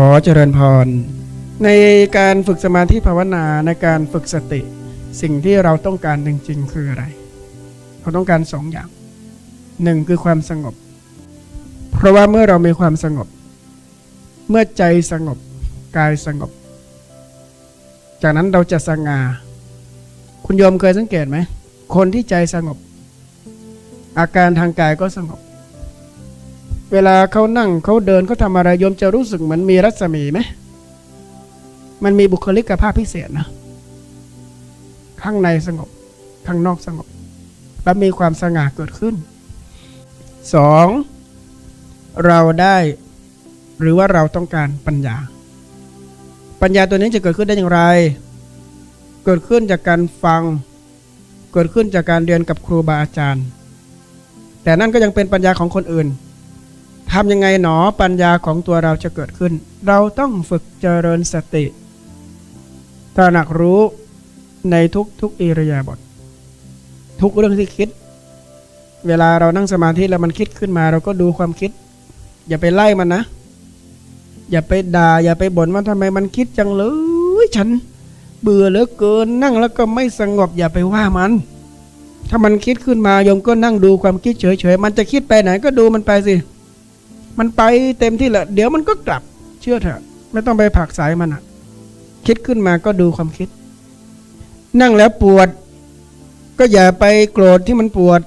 ขอเจริญพร ในการฝึกสมาธิภาวนาในการฝึกสติ สิ่งที่เราต้องการจริงๆคืออะไร เราต้องการสองอย่างหนึ่งคือความสงบ เพราะว่าเมื่อเรามีความสงบ เมื่อใจสงบกายสงบ จากนั้นเราจะสง่าคุณโยมเคยสังเกตไหมคนที่ใจสงบ อาการทางกายก็สงบ เวลาเขานั่งเขาเดินเขาทำอะไรโยมจะรู้สึกเหมือนมีรัศมีไหมมันมีบุคลิกภาพพิเศษนะ ข้างในสงบ ข้างนอกสงบ และมีความสง่าเกิดขึ้นสองเราได้หรือว่าเราต้องการปัญญา ปัญญาตัวนี้จะเกิดขึ้นได้อย่างไร เกิดขึ้นจากการฟัง เกิดขึ้นจากการเรียนกับครูบาอาจารย์ แต่นั่นก็ยังเป็นปัญญาของคนอื่น ทำยังไงหนอปัญญาของตัวเราจะเกิดขึ้น เราต้องฝึกเจริญสติตระหนักรู้ในทุกทุกอิริยาบถทุกเรื่องที่คิด เวลาเรานั่งสมาธิแล้วมันคิดขึ้นมา เราก็ดูความคิด อย่าไปไล่มันนะ อย่าไปด่าอย่าไปบ่นว่าทำไมมันคิดจังเลยฉัน เบื่อเหลือเกินนั่งแล้วก็ไม่สงบอย่าไปว่ามัน ถ้ามันคิดขึ้นมาโยมก็นั่งดูความคิดเฉยๆมันจะคิดไปไหนก็ดูมันไปสิ มันไปเต็มที่แหละเดี๋ยวมันก็กลับเชื่อเถอะ ไม่ต้องไปผักสายมันอะคิดขึ้นมาก็ดูความคิด นั่งแล้วปวด ก็อย่าไปโกรธที่มันปวด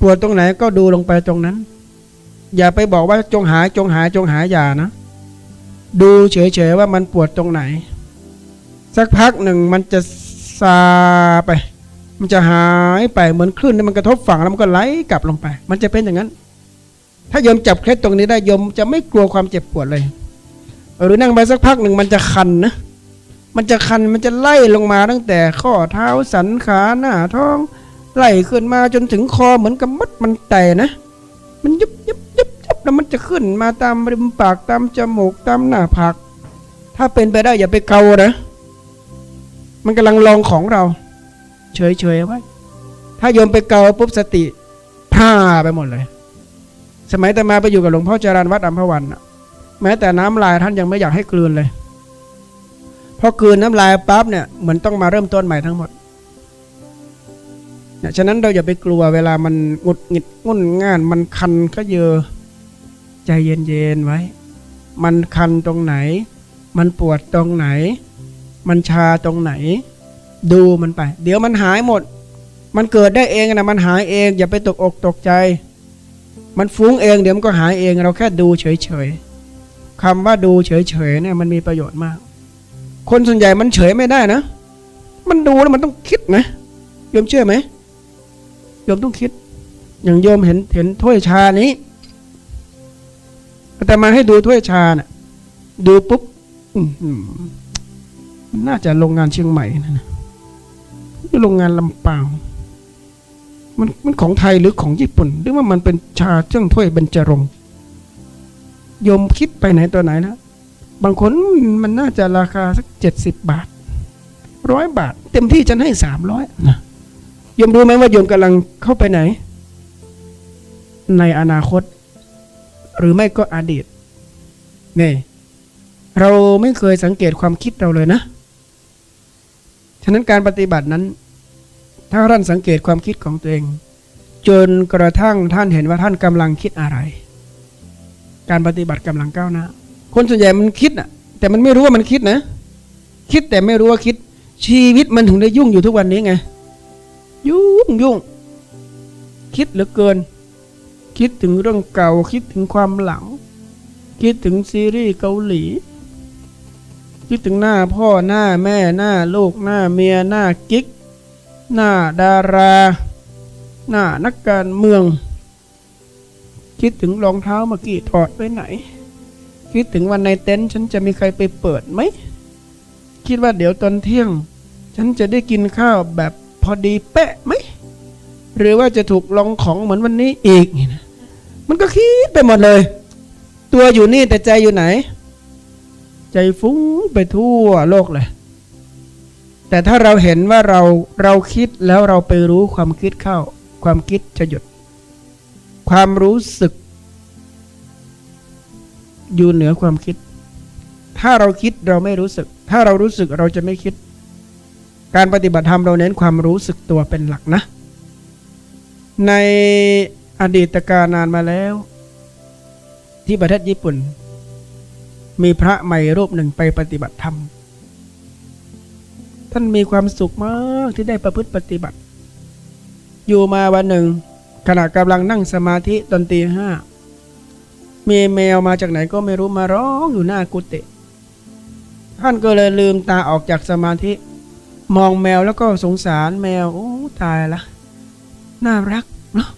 ปวดตรงไหนก็ดูลงไปตรงนั้น อย่าไปบอกว่าจงหายจงหายจงหายอย่านะ ดูเฉยๆว่ามันปวดตรงไหน สักพักหนึ่งมันจะซาไป มันจะหายไปเหมือนคลื่นที่มันกระทบฝั่งแล้วมันก็ไหลกลับลงไป มันจะเป็นอย่างนั้น ถ้าโยมจับเคล็ดตรงนี้ได้โยมจะไม่กลัวความเจ็บปวดเลย หรือนั่งไปสักพักหนึ่งมันจะคันนะ มันจะคันมันจะไล่ลงมาตั้งแต่ข้อเท้าสันขาหน้าท้อง ไล่ขึ้นมาจนถึงคอเหมือนกับมัดมันไต่นะ มันยุบยุบยุบยุบแล้วมันจะขึ้นมาตามริมปากตามจมูกตามหน้าผากถ้าเป็นไปได้อย่าไปเกานะ มันกำลังลองของเราเฉยเฉยๆไว้ ถ้าโยมไปเกาปุ๊บสติพ่าไปหมดเลย สมัยแต่มาไปอยู่กับหลวงพ่อจารันวัดอัมพวันแม้แต่น้ำลายท่านยังไม่อยากให้กลืนเลยพอกลืนน้ำลายปั๊บเนี่ยเหมือนต้องมาเริ่มต้นใหม่ทั้งหมดเนี่ยฉะนั้นเราอย่าไปกลัวเวลามันหงุดหงิดงุ่นง่าน มันคันก็เยอใจเย็นๆไว้ มันคันตรงไหน มันปวดตรงไหน มันชาตรงไหน ดูมันไป เดี๋ยวมันหายหมด มันเกิดได้เองนะมันหายเอง อย่าไปตกอกตกใจ มันฟุ้งเองเดี๋ยวมันก็หายเองเราแค่ดูเฉยๆคำว่าดูเฉยๆเนี่ยมันมีประโยชน์มาก คนส่วนใหญ่มันเฉยไม่ได้นะ มันดูแล้วมันต้องคิดนะโยมเชื่อไหมโยมต้องคิด อย่างโยมเห็นเห็นถ้วยชานี้แต่มาให้ดูถ้วยชาน่ะ ดูปุ๊บมันน่าจะโรงงานเชียงใหม่นะนะหรือโรงงานลำปาง มันมันของไทยหรือของญี่ปุ่น หรือว่ามันเป็นชาเจ้างถ้วยเบญจรงยมคิดไปไหนตัวไหนนะบางคนมันน่าจะราคาสักเจ็ดสิบบาทร้อยบาท เต็มที่ฉันให้สามร้อยนะยมรู้ไหมว่ายมกำลังเข้าไปไหน ในอนาคต หรือไม่ก็อดีตนี่เราไม่เคยสังเกตความคิดเราเลยนะ ฉะนั้นการปฏิบัตินั้น ถ้าท่านสังเกตความคิดของตัวเอง จนกระทั่งท่านเห็นว่าท่านกำลังคิดอะไร การปฏิบัติกำลังก้าวหน้าคนส่วนใหญ่มันคิดอะ แต่มันไม่รู้ว่ามันคิดนะ คิดแต่ไม่รู้ว่าคิด ชีวิตมันถึงได้ยุ่งอยู่ทุกวันนี้ไง ยุ่งยุ่งคิดเหลือเกิน คิดถึงเรื่องเก่า คิดถึงความหลัง คิดถึงซีรีส์เกาหลี คิดถึงหน้าพ่อหน้าแม่หน้าลูกหน้าเมียหน้ากิ๊ก หน้าดารา หน้านักการเมือง คิดถึงรองเท้าเมื่อกี้ถอดไปไหน คิดถึงวันในเต็นท์ฉันจะมีใครไปเปิดไหม คิดว่าเดี๋ยวตอนเที่ยง ฉันจะได้กินข้าวแบบพอดีเป๊ะไหม หรือว่าจะถูกลองของเหมือนวันนี้อีกนี่นะมันก็คิดไปหมดเลย ตัวอยู่นี่แต่ใจอยู่ไหน ใจฟุ้งไปทั่วโลกเลย แต่ถ้าเราเห็นว่าเราเราคิดแล้วเราไปรู้ความคิดเข้า ความคิดจะหยุด ความรู้สึก อยู่เหนือความคิด ถ้าเราคิดเราไม่รู้สึก ถ้าเรารู้สึกเราจะไม่คิด การปฏิบัติธรรมเราเน้นความรู้สึกตัวเป็นหลักนะ ในอดีตการนานมาแล้ว ที่ประเทศญี่ปุ่น มีพระใหม่รูปหนึ่งไปปฏิบัติธรรม ท่านมีความสุขมากที่ได้ประพฤติปฏิบัติ อยู่มาวันหนึ่ง ขณะกำลังนั่งสมาธิตอนตีห้ามีแมวมาจากไหนก็ไม่รู้มาร้องอยู่หน้ากุฏิท่านก็เลยลืมตาออกจากสมาธิ มองแมวแล้วก็สงสารแมวโอ้ตายละน่ารักเนาะ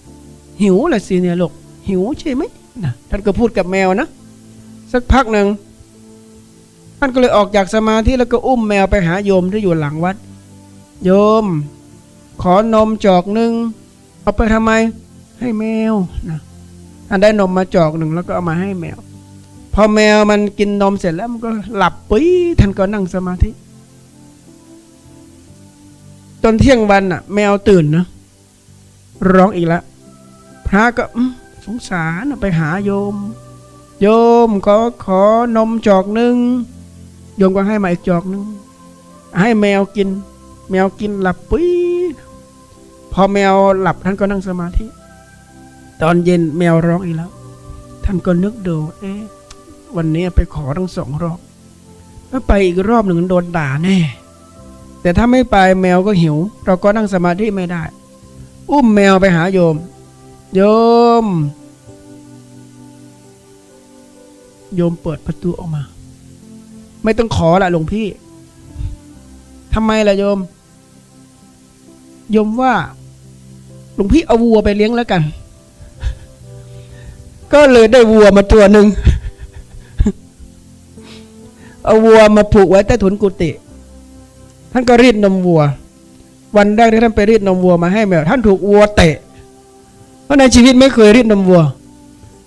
หิวละสิเนี่ยลูกหิวใช่ไหมนะท่านก็พูดกับแมวนะ สักพักหนึ่ง ท่านก็เลยออกจากสมาธิแล้วก็อุ้มแมวไปหาโยมที่อยู่หลังวัด โยม ขอนมจอกหนึ่งเอาไปทำไม ให้แมวนะท่านได้นมมาจอกหนึ่งแล้วก็เอามาให้แมว พอแมวมันกินนมเสร็จแล้วมันก็หลับปุ้ยท่านก็นั่งสมาธิตอนเที่ยงวันน่ะ แมวตื่นนะร้องอีกแล้วพระก็สงสารไปหาโยม โยมขอขอนมจอกหนึ่ง โยมก็ให้มาอีกจอกหนึ่งให้แมวกิน แมวกินหลับปุ้ยพอแมวหลับท่านก็นั่งสมาธิ ตอนเย็นแมวร้องอีกแล้ว ท่านก็นึกดูเอ๊ะวันนี้ไปขอทั้งสองรอบถ้าไปอีกรอบหนึ่งโดนด่าแน่ แต่ถ้าไม่ไปแมวก็หิว เราก็นั่งสมาธิไม่ได้ อุ้มแมวไปหาโยม โยม โยมเปิดประตูออกมา ไม่ต้องขอละหลวงพี่ทำไมล่ะโยม โยมว่า หลวงพี่เอาวัวไปเลี้ยงแล้วกัน ก็เลยได้วัวมาตัวหนึ่งเอาวัวมาผูกไว้ใต้ถุนกุฏิท่านก็รีดนมวัว วันแรกที่ท่านไปรีดนมวัวมาให้แมวท่านถูกวัวเตะ เพราะในชีวิตไม่เคยรีดนมวัว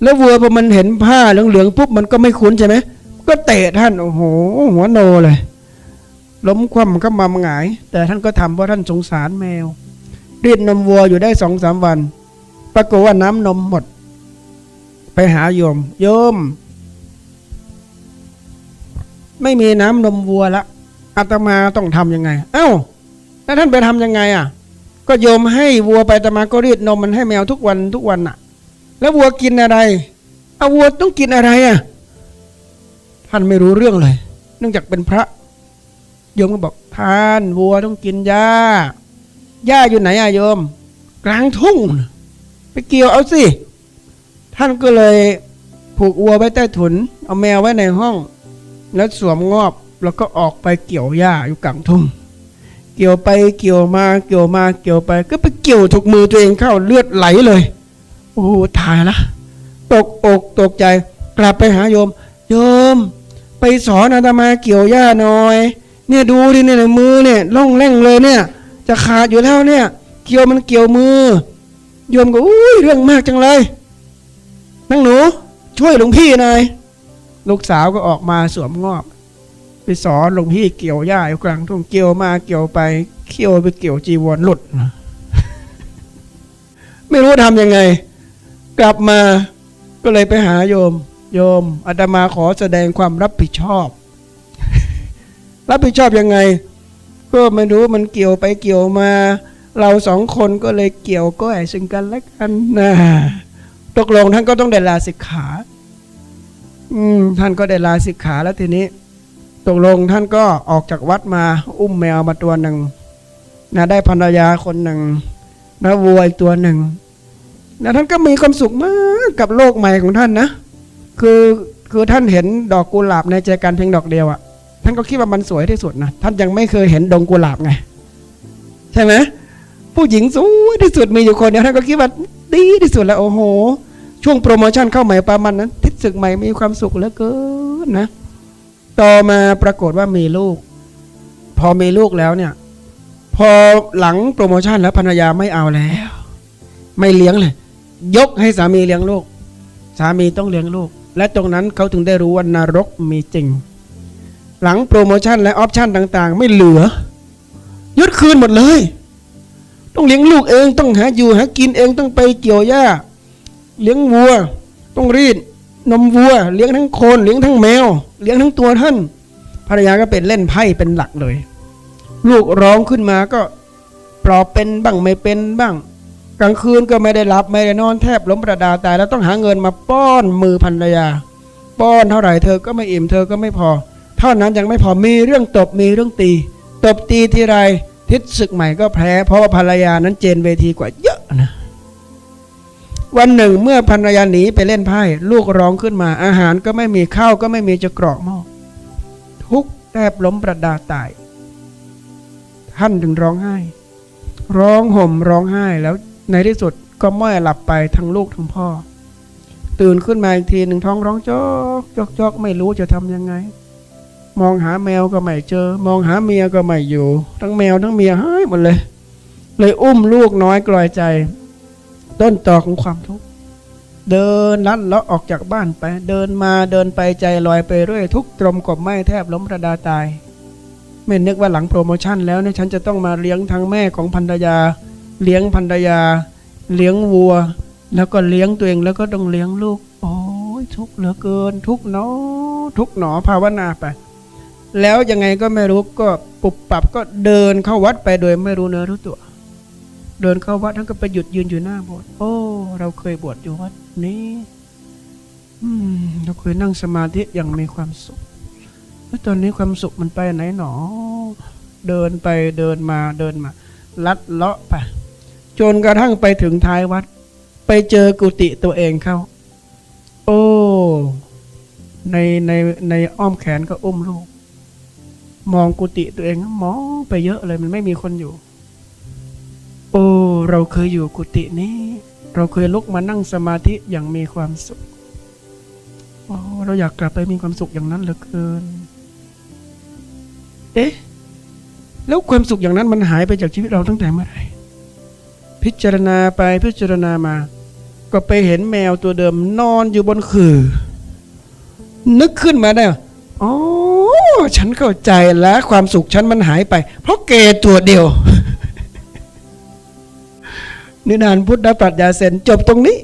แล้ววัวพอมันเห็นผ้าเหลืองๆปุ๊บมันก็ไม่คุ้นใช่ไหม ก็เตะท่านโอ้โห หัวโนเลย ล้มคว่ำก็มาหงาย แต่ท่านก็ทำเพราะท่านสงสารแมวรีดนมวัวอยู่ได้สองสามวัน ปรากฏว่าน้ำนมหมด ไปหาโยม โยม ไม่มีน้ำนมวัวละอาตมาต้องทำยังไง เอ้า แล้วท่านไปทำยังไงอะ ก็โยมให้วัวไปอาตมาก็รีดนมมันให้แมวทุกวันทุกวันอะ แล้ววัวกินอะไรเอาวัวต้องกินอะไรอะ ท่านไม่รู้เรื่องเลย เนื่องจากเป็นพระโยมก็บอกท่านวัวต้องกินหญ้าหญ้าอยู่ไหนอะโยม กลางทุ่ง ไปเกี่ยวเอาสิ ท่านก็เลยผูกวัวไว้ใต้ถุน เอาแมวไว้ในห้อง แล้วสวมงอบแล้วก็ออกไปเกี่ยวหญ้าอยู่กลางทุ่ง เกี่ยวไปเกี่ยวมาเกี่ยวมาเกี่ยวไป ก็ไปเกี่ยวถูกมือตัวเองเข้าเลือดไหลเลย โอ้ตายละตกอกตกใจ กลับไปหาโยม โยม ไปสอนอาตมาเกี่ยวหญ้าหน่อย เนี่ยดูดิเนี่ยมือเนี่ยล่องแร่งเลยเนี่ย จะขาดอยู่แล้วเนี่ย เกี่ยวมันเกี่ยวมือ โยมก็อุ้ยเรื่องมากจังเลยนั่งหนู ช่วยหลวงพี่หน่อยลูกสาวก็ออกมาสวมงอบไปสอนหลวงพี่เกี่ยวหญ้าอยู่กลางทุ่งเกี่ยวมาเกี่ยวไปเขี่ยวไปเกี่ยวจีวรหลุดไม่รู้ทำยังไง กลับมาก็เลยไปหาโยม โยมอาตมาขอแสดงความรับผิดชอบ รับผิดชอบยังไง ก็ไม่รู้มันเกี่ยวไปเกี่ยวมา เราสองคนก็เลยเกี่ยวก้อยซึ่งกันและกันนะตกลงท่านก็ต้องได้ลาสิกขา อืม ท่านก็ได้ลาสิกขาแล้วทีนี้ ตกลงท่านก็ออกจากวัดมา อุ้มแมวมาตัวหนึ่งนะได้ภรรยาคนหนึ่งแล้ววัวอีกตัวหนึ่งนะท่านก็มีความสุขมากกับโลกใหม่ของท่านนะ คือคือท่านเห็นดอกกุหลาบในใจกันเพียงดอกเดียวอะท่านก็คิดว่ามันสวยที่สุดนะท่านยังไม่เคยเห็นดงกุหลาบไง ใช่ไหมผู้หญิงสวยที่สุดมีอยู่คนเดียวท่านก็คิดว่าดีที่สุดแล้วโอ้โห ช่วงโปรโมชั่นเข้าใหม่ประมาณนั้นทิศศึกใหม่มีความสุขเหลือเกินนะ ต่อมาปรากฏว่ามีลูก พอมีลูกแล้วเนี่ย พอหลังโปรโมชั่นแล้วภรรยาไม่เอาแล้ว ไม่เลี้ยงเลย ยกให้สามีเลี้ยงลูก สามีต้องเลี้ยงลูก และตรงนั้นเขาถึงได้รู้ว่านรกมีจริง หลังโปรโมชั่นและออปชั่นต่างๆ ไม่เหลือยึดคืนหมดเลย ต้องเลี้ยงลูกเองต้องหาอยู่หากินเองต้องไปเกี่ยวหญ้า เลี้ยงวัว ต้องรีดนมวัว เลี้ยงทั้งโคนเลี้ยงทั้งแมว เลี้ยงทั้งตัวท่านภรรยาก็เป็นเล่นไพ่เป็นหลักเลย ลูกร้องขึ้นมาก็ปลอบเป็นบ้างไม่เป็นบ้าง กลางคืนก็ไม่ได้หลับไม่ได้นอนแทบล้มประดาตาย แล้วต้องหาเงินมาป้อนมือภรรยา ป้อนเท่าไหร่เธอก็ไม่อิ่มเธอก็ไม่พอ เท่านั้นยังไม่พอมีเรื่องตบมีเรื่องตี ตบตีทีไรทิศศึกใหม่ก็แพ้ เพราะว่าภรรยานั้นเจนเวทีกว่าเยอะนะวันหนึ่งเมื่อภรรยาหนีไปเล่นไพ่ลูกร้องขึ้นมา อาหารก็ไม่มีข้าวก็ไม่มีจะกรอกหม้อทุกแทบล้มประดาตาย ท่านถึงร้องไห้ ร้องห่มร้องไห้แล้ว ในที่สุดก็ม้อยหลับไปทั้งลูกทั้งพ่อ ตื่นขึ้นมาอีกทีหนึ่งท้องร้องจอกจอกจอกไม่รู้จะทำยังไง มองหาแมวก็ไม่เจอ มองหาเมียก็ไม่อยู่ ทั้งแมวทั้งเมียหายหมดเลย เลยอุ้มลูกน้อยกลอยใจ ต้นตอของความทุกข์เดินลัดเลาะออกจากบ้านไป เดินมาเดินไปใจลอยไปเรื่อยทุกตรมกบไม้แทบล้มระดาตาย ไม่นึกว่าหลังโปรโมชั่นแล้วเนี่ยฉันจะต้องมาเลี้ยงทั้งแม่ของภรรยา เลี้ยงภรรยา เลี้ยงวัว แล้วก็เลี้ยงตัวเองแล้วก็ต้องเลี้ยงลูก โอ้ยทุกข์เหลือเกิน ทุกหนอทุกหนอภาวนาไป แล้วยังไงก็ไม่รู้ก็ปุบปับก็เดินเข้าวัดไปโดยไม่รู้เนื้อรู้ตัว เดินเข้าวัดท่านก็ไปหยุดยืนอยู่หน้าโบสถ์โอ้ เราเคยบวชอยู่วัดนี้เราเคยนั่งสมาธิอย่างมีความสุขแล้วตอนนี้ความสุขมันไปไหนหนอ เดินไปเดินมาเดินมา ลัดเลาะไป จนกระทั่งไปถึงท้ายวัด ไปเจอกุฏิตัวเองเข้า โอ้ ในในในอ้อมแขนก็อุ้มลูก มองกุฏิตัวเองมองไปเยอะเลยมันไม่มีคนอยู่ โอ้ เราเคยอยู่กุฏินี้ เราเคยลุกมานั่งสมาธิอย่างมีความสุขโอ้เราอยากกลับไปมีความสุขอย่างนั้นเหลือเกิน เอ๊ะ แล้วความสุขอย่างนั้นมันหายไปจากชีวิตเราตั้งแต่เมื่อไหร่ พิจารณาไปพิจารณามา ก็ไปเห็นแมวตัวเดิมนอนอยู่บนขื่อ นึกขึ้นมาได้อ๋อฉันเข้าใจแล้วความสุขฉันมันหายไป เพราะเกตัวเดียว นิทานพุทธปรัชญาเซนจบตรงนี้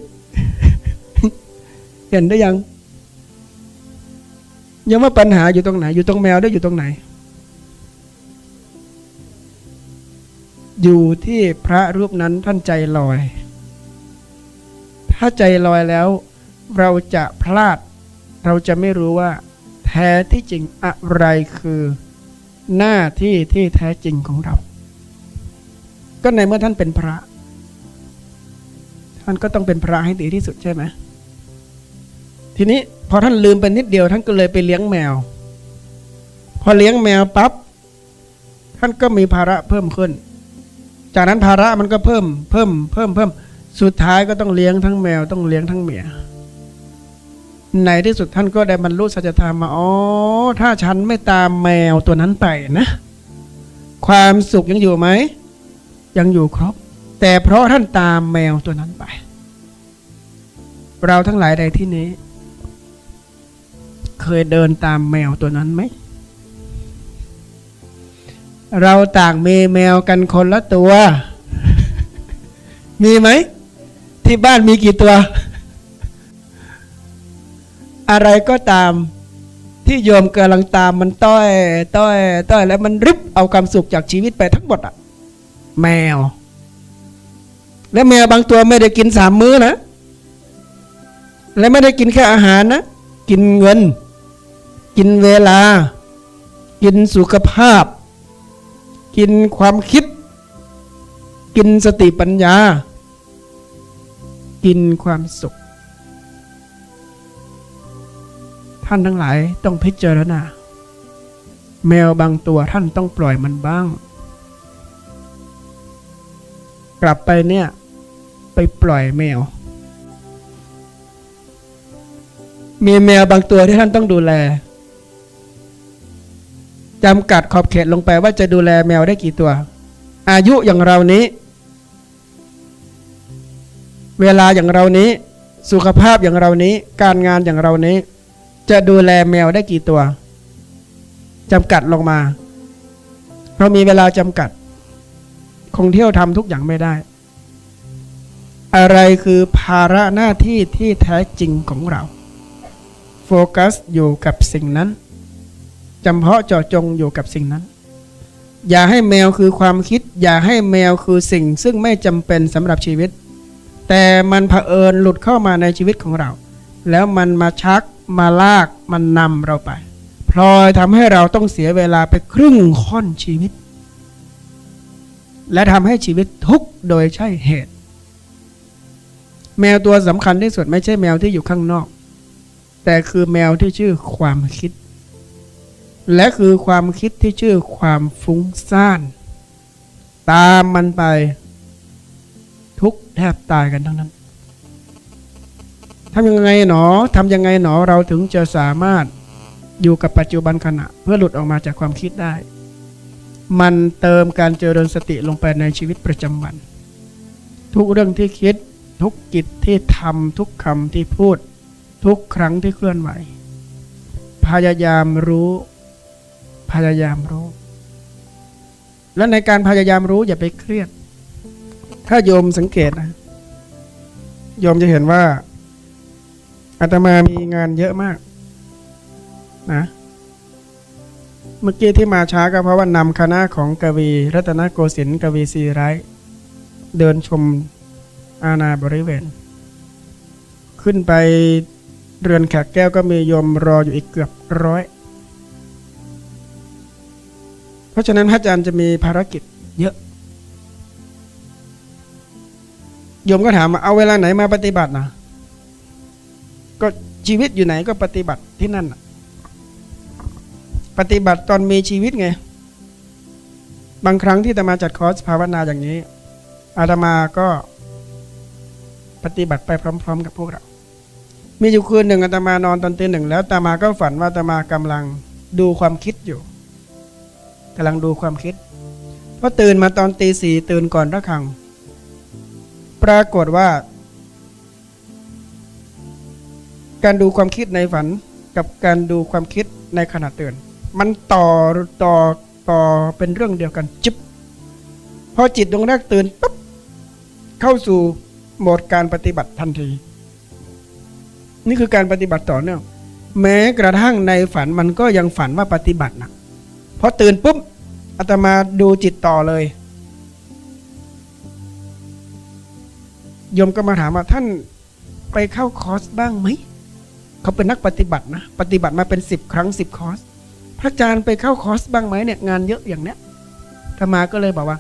เห็นได้ยัง ยังว่าปัญหาอยู่ตรงไหน อยู่ตรงแมวได้อยู่ตรงไหน อยู่ที่พระรูปนั้นท่านใจลอย ถ้าใจลอยแล้ว เราจะพลาด เราจะไม่รู้ว่า แท้ที่จริงอะไรคือ หน้าที่ที่แท้จริงของเรา ก็ในเมื่อท่านเป็นพระ ท่านก็ต้องเป็นพระให้ดีที่สุดใช่ไหมทีนี้พอท่านลืมไปนิดเดียว ท่านก็เลยไปเลี้ยงแมว พอเลี้ยงแมวปั๊บท่านก็มีภาระเพิ่มขึ้น จากนั้นภาระมันก็เพิ่มเพิ่มเพิ่มเพิ่มสุดท้ายก็ต้องเลี้ยงทั้งแมวต้องเลี้ยงทั้งเมียในที่สุดท่านก็ได้บรรลุสัจธรรมมาอ๋อถ้าฉันไม่ตามแมวตัวนั้นไปนะ ความสุขยังอยู่ไหมยังอยู่ครบ แต่เพราะท่านตามแมวตัวนั้นไป เราทั้งหลายใดที่นี้ เคยเดินตามแมวตัวนั้นไหม เราต่างมีแมวกันคนละตัว มีไหม ที่บ้านมีกี่ตัว อะไรก็ตามที่โยมกำลังตามมันต้อยต้อยต้อยแล้วมันริบเอาความสุขจากชีวิตไปทั้งหมดอะแมว และแมวบางตัวไม่ได้กินสามมื้อนะ และไม่ได้กินแค่อาหารนะ กินเงิน กินเวลา กินสุขภาพ กินความคิด กินสติปัญญา กินความสุข ท่านทั้งหลายต้องพิจารณา แมวบางตัวท่านต้องปล่อยมันบ้าง กลับไปเนี่ย ไปปล่อยแมว มีแมวบางตัวที่ท่านต้องดูแล จำกัดขอบเขตลงไปว่าจะดูแลแมวได้กี่ตัว อายุอย่างเรานี้ เวลาอย่างเรานี้ สุขภาพอย่างเรานี้ การงานอย่างเรานี้ จะดูแลแมวได้กี่ตัวจำกัดลงมา เรามีเวลาจำกัด คงเที่ยวทำทุกอย่างไม่ได้ อะไรคือภาระหน้าที่ที่แท้จริงของเรา โฟกัสอยู่กับสิ่งนั้น จำเพาะเจาะจงอยู่กับสิ่งนั้น อย่าให้แมวคือความคิด อย่าให้แมวคือสิ่ง ซึ่งไม่จำเป็นสำหรับชีวิต แต่มันเผอิญหลุดเข้ามาในชีวิตของเรา แล้วมันมาชักมาลากมันนำเราไป พลอยทำให้เราต้องเสียเวลาไปครึ่งค่อนชีวิต และทำให้ชีวิตทุกข์โดยใช่เหตุ แมวตัวสำคัญที่สุดไม่ใช่แมวที่อยู่ข้างนอก แต่คือแมวที่ชื่อความคิด และคือความคิดที่ชื่อความฟุ้งซ่าน ตามมันไป ทุกแทบตายกันทั้งนั้นทำยังไงหนอทำยังไงหนอเราถึงจะสามารถอยู่กับปัจจุบันขณะ เพื่อหลุดออกมาจากความคิดได้ มันเติมการเจริญสติลงไปในชีวิตประจำวัน ทุกเรื่องที่คิด ทุกกิจที่ทำทุกคำที่พูด ทุกครั้งที่เคลื่อนไหว พยายามรู้ พยายามรู้ และในการพยายามรู้อย่าไปเครียด ถ้าโยมสังเกตนะ โยมจะเห็นว่าอาตมามีงานเยอะมาก นะ เมื่อกี้ที่มาช้าก็เพราะว่านำคณะของกวี รัตนโกสินทร์กวีซีไรต์เดินชมอาณาบริเวณ ขึ้นไปเรือนแขกแก้วก็มีโยมรออยู่อีกเกือบร้อย เพราะฉะนั้นพระอาจารย์จะมีภารกิจเยอะโยมก็ถามว่าเอาเวลาไหนมาปฏิบัตินะก็ชีวิตอยู่ไหนก็ปฏิบัติที่นั่นปฏิบัติตอนมีชีวิตไง บางครั้งที่อาตมาจัดคอร์สภาวนาอย่างนี้ อาตมาก็ปฏิบัติไปพร้อม ๆ กับพวกเรา มีอยู่คืนหนึ่งอาตมานอนตอนตีหนึ่งแล้วอาตมาก็ฝันว่าอาตมากำลังดูความคิดอยู่ กำลังดูความคิดพอตื่นมาตอนตีสี่ตื่นก่อนระฆัง ปรากฏว่า การดูความคิดในฝันกับการดูความคิดในขณะตื่น มันต่อต่อต่อเป็นเรื่องเดียวกันจิบพอจิตดวงแรกตื่นปุ๊บเข้าสู่โหมดการปฏิบัติทันที นี่คือการปฏิบัติต่อเนื่องแม้กระทั่งในฝันมันก็ยังฝันว่าปฏิบัตินะพ อตื่นปุ๊บอาตมาดูจิตต่อเลยโยมก็มาถามว่าท่านไปเข้าคอร์สบ้างไหมเขาเป็นนักปฏิบัตินะ ปฏิบัติมาเป็นสิบครั้งสิบคอร์สพระอาจารย์ไปเข้าคอร์สบ้างไหมเนี่ยงานเยอะอย่างเนี้ยธรรมาก็เลยบอกว่า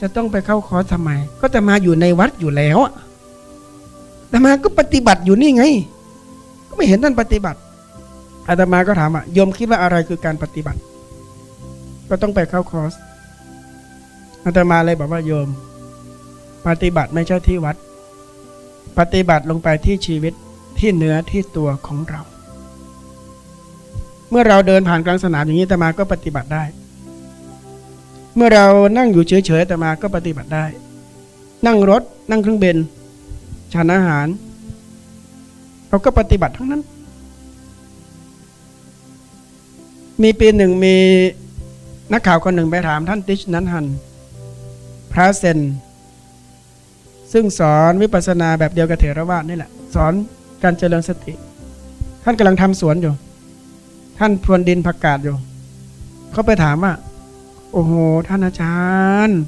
จะต้องไปเข้าคอร์สทำไม ก็จะมาอยู่ในวัดอยู่แล้วอะธรรมาก็ปฏิบัติอยู่นี่ไง ก็ไม่เห็นท่านปฏิบัติอาตมาก็ถามอะโยมคิดว่าอะไรคือการปฏิบัติ ก็ต้องไปเข้าคอร์สอาตมาเลยบอกว่าโยม ปฏิบัติไม่ใช่ที่วัด ปฏิบัติลงไปที่ชีวิตที่เนื้อที่ตัวของเรา เมื่อเราเดินผ่านกลางสนามอย่างนี้อาตมาก็ปฏิบัติได้ เมื่อเรานั่งอยู่เฉยๆอาตมาก็ปฏิบัติได้ นั่งรถ นั่งเครื่องบินฉันอาหาร เราก็ปฏิบัติทั้งนั้น มีปีหนึ่งมี นักข่าวคนหนึ่งไปถามท่านติชนันฮัน พระเซน ซึ่งสอนวิปัสสนาแบบเดียวกับเถรวาทนี่แหละ สอนการเจริญสติ ท่านกำลังทำสวนอยู่ ท่านพรวนดินผักกาดอยู่ เขาไปถามว่า โอ้โห ท่านอาจารย์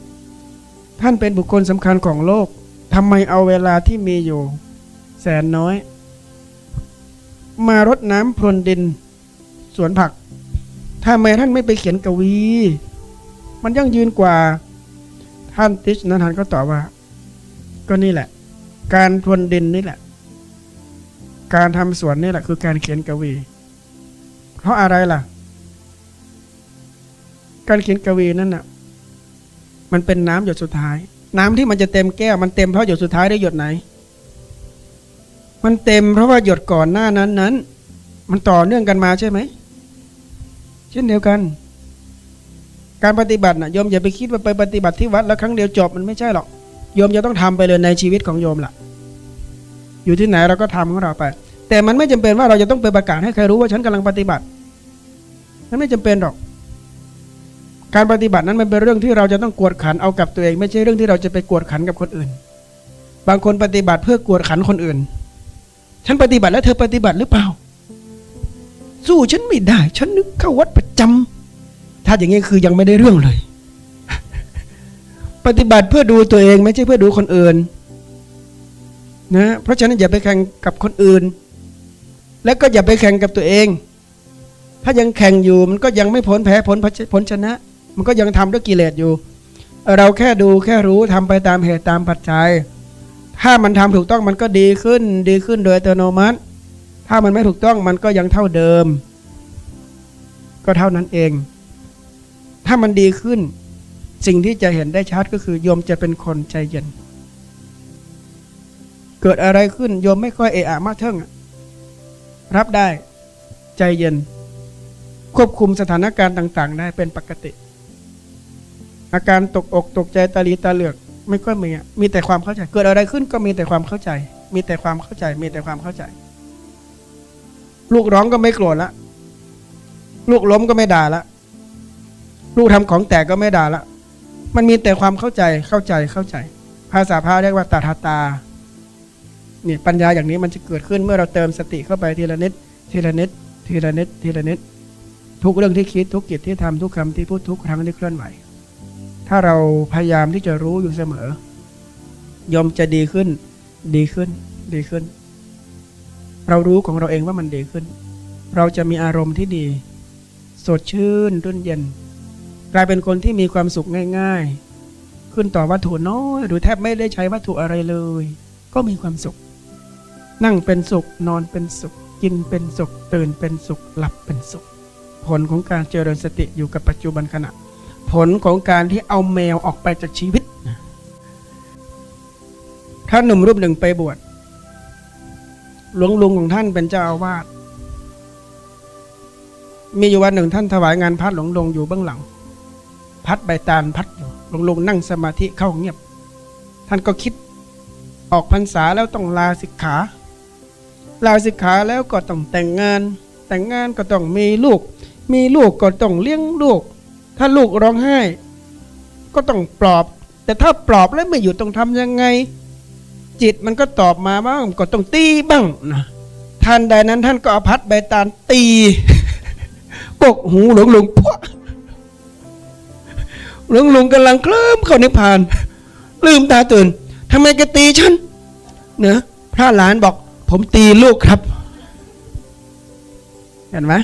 ท่านเป็นบุคคลสำคัญของโลกทำไมเอาเวลาที่มีอยู่ แสนน้อย มารดน้ำพรวนดิน สวนผัก ทำไมท่านไม่ไปเขียนกวี มันยั่งยืนกว่า ท่านติชนันทันก็ตอบว่า ก็นี่แหละ การพรวนดินนี่แหละ การทำสวนนี่แหละ คือการเขียนกวี เพราะอะไรล่ะ การเขียนกวีนั่นน่ะ มันเป็นน้ำหยดสุดท้าย น้ำที่มันจะเต็มแก้วมันเต็มเพราะหยดสุดท้ายได้หยดไหน มันเต็มเพราะว่าหยดก่อนหน้านั้นนั้น มันต่อเนื่องกันมาใช่ไหม ช่นเดียวกัน การปฏิบัตินะโยมอย่าไปคิดว่าไปปฏิบัติที่วัดแล้วครั้งเดียวจบมันไม่ใช่หรอกโยมจะต้องทำไปเลยในชีวิตของโยมล่ะ อยู่ที่ไหนเราก็ทำของเราไป แต่มันไม่จำเป็นว่าเราจะต้องไปประกาศให้ใครรู้ว่าฉันกำลังปฏิบัตินั่นไม่จำเป็นหรอก การปฏิบัตินั้นมันเป็นเรื่องที่เราจะต้องกวดขันเอากับตัวเอง ไม่ใช่เรื่องที่เราจะไปกวดขันกับคนอื่น บางคนปฏิบัติเพื่อกวดขันคนอื่น ฉันปฏิบัติแล้วเธอปฏิบัติหรือเปล่า สู้ฉันไม่ได้ ฉันนึกเข้าวัดประจำถ้าอย่างนี้คือยังไม่ได้เรื่องเลย ปฏิบัติเพื่อดูตัวเองไม่ใช่เพื่อดูคนอื่นนะเพราะฉะนั้นอย่าไปแข่งกับคนอื่น แล้วก็อย่าไปแข่งกับตัวเอง ถ้ายังแข่งอยู่มันก็ยังไม่พ้นแพ้พ้นพ้นชนะ มันก็ยังทำด้วยกิเลสอยู่ เราแค่ดูแค่รู้ทำไปตามเหตุตามปัจจัย ถ้ามันทำถูกต้องมันก็ดีขึ้นดีขึ้นโดยอัตโนมัติ ถ้ามันไม่ถูกต้องมันก็ยังเท่าเดิม ก็เท่านั้นเอง ถ้ามันดีขึ้น สิ่งที่จะเห็นได้ชัดก็คือโยมจะเป็นคนใจเย็น เกิดอะไรขึ้นโยมไม่ค่อยเอะอะมากเท่งรับได้ ใจเย็น ควบคุมสถานการณ์ต่าง ๆ ได้เป็นปกติ อาการตกอกตกใจตาลีตาเหลือกไม่ค่อยมีมีแต่ความเข้าใจ เกิดอะไรขึ้นก็มีแต่ความเข้าใจ มีแต่ความเข้าใจ มีแต่ความเข้าใจ ลูกร้องก็ไม่โกรธละ ลูกล้มก็ไม่ด่าละ ลูกทำของแตกก็ไม่ด่าละ มันมีแต่ความเข้าใจเข้าใจเข้าใจ ภาษาพระเรียกว่าตาทาตาเนี่ยปัญญาอย่างนี้มันจะเกิดขึ้นเมื่อเราเติมสติเข้าไปทีละนิดทีละนิดทีละนิดทีละนิดทุกเรื่องที่คิดทุกกิจที่ทำทุกคำที่พูดทุกครั้งที่เคลื่อนไหว ถ้าเราพยายามที่จะรู้อยู่เสมอยอมจะดีขึ้น ดีขึ้น ดีขึ้น เรารู้ของเราเองว่ามันดีขึ้น เราจะมีอารมณ์ที่ดี สดชื่นรื่นเย็น กลายเป็นคนที่มีความสุขง่าย ๆ ขึ้นต่อวัตถุน้อยหรือแทบไม่ได้ใช้วัตถุอะไรเลย ก็มีความสุข นั่งเป็นสุขนอนเป็นสุข กินเป็นสุข ตื่นเป็นสุขหลับเป็นสุข ผลของการเจริญสติอยู่กับปัจจุบันขณะ ผลของการที่เอาแมวออกไปจากชีวิตท่านหนุ่มรูปหนึ่งไปบวช หลวงลุงของท่านเป็นเจ้าอาวาสมีอยู่วันหนึ่งท่านถวายงานพัดหลวงลุงอยู่เบื้องหลัง พัดใบตาลพัดอยู่หลวงลุงนั่งสมาธิเข้าเงียบ ท่านก็คิดออกพรรษาแล้วต้องลาสิกขา ลาสิกขาแล้วก็ต้องแต่งงาน แต่งงานก็ต้องมีลูก มีลูกก็ต้องเลี้ยงลูก ถ้าลูกร้องไห้ ก็ต้องปลอบ แต่ถ้าปลอบแล้วไม่อยู่ต้องทำยังไง จิตมันก็ตอบมาบ้างก็ต้องตีบ้างนะท่านใดนั้นท่านก็เอาพัดใบตาลตีกกหูหลวงลุงพวกหลวงลุงกำลังเคลิ้มเข้านิพพาน ลืมตาตื่นทำไมแกตีฉันเนะพระหลานบอก ผมตีลูกครับเห็นไหม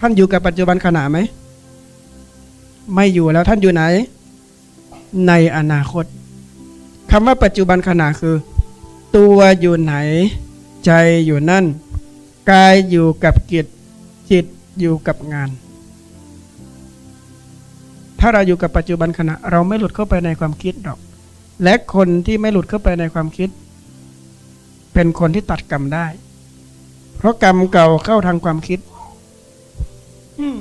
ท่านอยู่กับปัจจุบันขณะไหม ไม่อยู่แล้วท่านอยู่ไหน ในอนาคต คำว่าปัจจุบันขณะคือ ตัวอยู่ไหน ใจอยู่นั่น กายอยู่กับกิจจิตอยู่กับงาน ถ้าเราอยู่กับปัจจุบันขณะ เราไม่หลุดเข้าไปในความคิดหรอก และคนที่ไม่หลุดเข้าไปในความคิด เป็นคนที่ตัดกรรมได้ เพราะกรรมเก่าเข้าทางความคิดอืม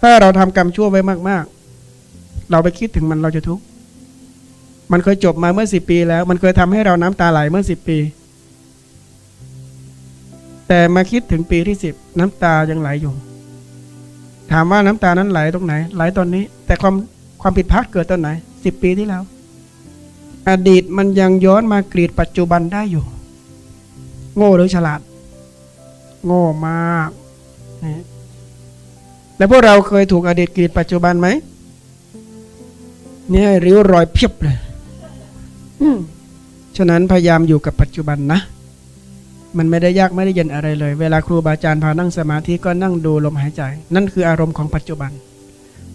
ถ้าเราทำกรรมชั่วไว้มาก ๆ เราไปคิดถึงมันเราจะทุกข์ มันเคยจบมาเมื่อสิบปีแล้ว มันเคยทำให้เราน้ำตาไหลเมื่อสิบปี แต่มาคิดถึงปีที่สิบน้ำตายังไหลอยู่ ถามว่าน้ำตานั้นไหลตรงไหน ไหลตอนนี้ แต่ความความผิดพลาดเกิดตอนไหนสิบปีที่แล้ว อดีตมันยังย้อนมากรีดปัจจุบันได้อยู่ โง่หรือฉลาด โง่มากนะแล้วพวกเราเคยถูกอดีตกรีดปัจจุบันไหมเนี่ยริ้วรอยเพียบเลย ฉะนั้นพยายามอยู่กับปัจจุบันนะ มันไม่ได้ยากไม่ได้เย็นอะไรเลย เวลาครูบาอาจารย์พานั่งสมาธิก็นั่งดูลมหายใจ นั่นคืออารมณ์ของปัจจุบัน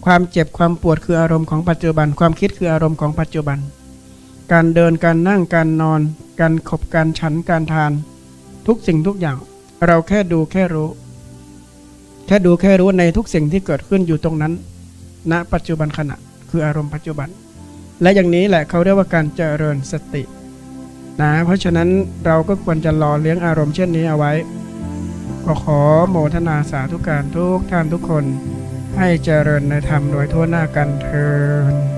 ความเจ็บความปวดคืออารมณ์ของปัจจุบัน ความคิดคืออารมณ์ของปัจจุบัน การเดินการนั่งการนอน การขบการฉันการทาน ทุกสิ่งทุกอย่าง เราแค่ดูแค่รู้ แค่ดูแค่รู้ในทุกสิ่งที่เกิดขึ้นอยู่ตรงนั้นณปัจจุบันขณะคืออารมณ์ปัจจุบัน และอย่างนี้แหละเขาเรียกว่าการเจริญสตินะเพราะฉะนั้นเราก็ควรจะรอเลี้ยงอารมณ์เช่นนี้เอาไว้ ก็ขอโมทนาสาธุการทุกท่านทุกคน ให้เจริญในธรรมโดยทั่วหน้ากันเทอ